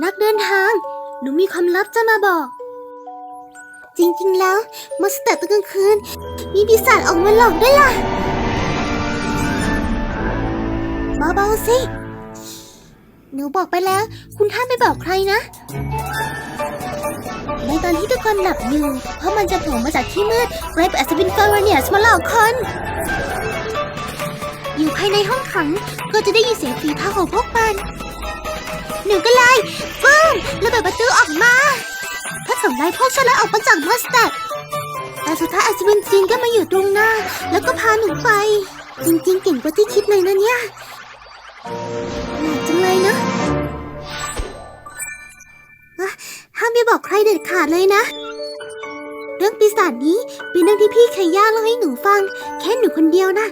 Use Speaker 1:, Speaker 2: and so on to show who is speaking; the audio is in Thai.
Speaker 1: นักเดินทาง หนูมีความลับจะมาบอก จริงๆแล้วมอสเตอร์ตอนกลางคืน มีปีศาจออกมาหลอกด้วยล่ะเบาๆสิ หนูบอกไปแล้ว คุณห้ามไม่บอกใครนะ ในตอนที่ทุกคนหลับอยู่ เพราะมันจะโผล่มาจากที่มืดไกรปอัศวินฟอร์เนียสมาหลอกคน อยู่ภายในห้องขังก็จะได้ยินเสียงฝีเท้าของพวกมัน หนูก็เลยปุ้มระเบิดประตูออกมาพื่อทำลายพวกฉันและออกมาจากมอสตัดแต่สุดท้ายอัศวินจีนก็มาอยู่ตรงหน้า แล้วก็พาหนูไป จริงๆ เก่งกว่าที่คิดเลยนะเนี่ยหนักจังเลยนะอะห้ามไปบอกใครเด็ดขาดเลยนะ เรื่องปีศาจนี้เป็นเรื่องที่พี่เคยย่าเล่าให้หนูฟัง แค่หนูคนเดียวนะ